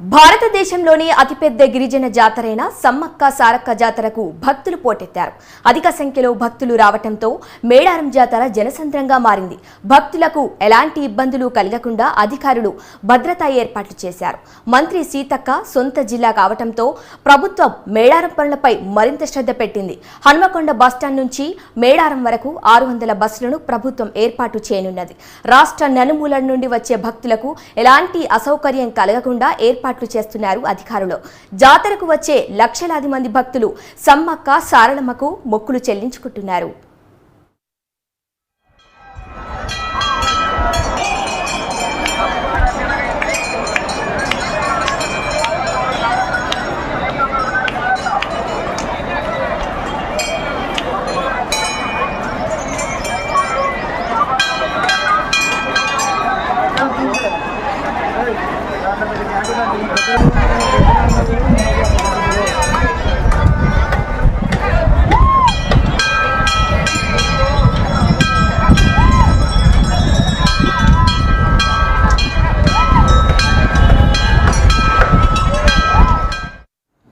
భారతదేశంలోని అతిపెద్ద గిరిజన జాతరైన సమ్మక్క సారక్క జాతరకు భక్తులు పోటెత్తారు. అధిక సంఖ్యలో భక్తులు రావటంతో మేడారం జాతర జనసంద్రంగా మారింది. భక్తులకు ఎలాంటి ఇబ్బందులు కలగకుండా అధికారులు భద్రతా ఏర్పాట్లు చేశారు. మంత్రి సీతక్క సొంత జిల్లా కావటంతో ప్రభుత్వం మేడారం పనులపై మరింత శ్రద్ధ పెట్టింది. హనుమకొండ బస్టాండ్ నుంచి మేడారం వరకు ఆరు వందల బస్సులను ప్రభుత్వం ఏర్పాటు చేయనున్నది. రాష్ట్ర నలుమూలల నుండి వచ్చే భక్తులకు ఎలాంటి అసౌకర్యం కలగకుండా ఏర్పాట్లు చేస్తున్నారు అధికారులు. జాతరకు వచ్చే లక్షలాది మంది భక్తులు సమ్మక్క సారలమ్మకు మొక్కులు చెల్లించుకుంటున్నారు. Thank you.